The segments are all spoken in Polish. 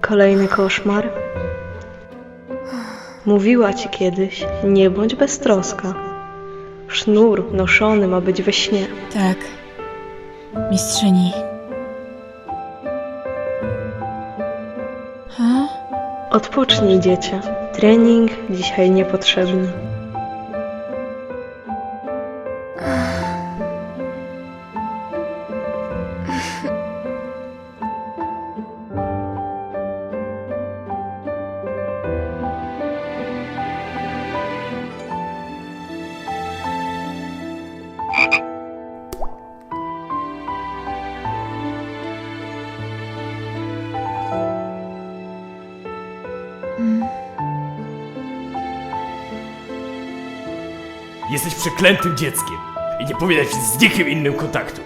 Kolejny koszmar. Mówiła ci kiedyś, nie bądź beztroska. Sznur noszony ma być we śnie. Tak, mistrzyni. Odpocznij, dziecię. Trening dzisiaj niepotrzebny. Jesteś przeklętym dzieckiem i nie powinieneś mieć z nikim innym kontaktu.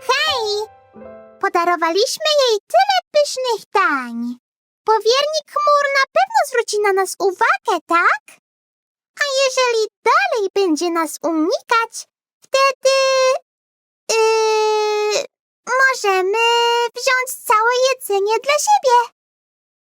Hej! Podarowaliśmy jej tyle pysznych dań. Powiernik chmur na pewno zwróci na nas uwagę, tak? A jeżeli dalej będzie nas unikać, wtedy... Yy, możemy wziąć całe jedzenie dla siebie.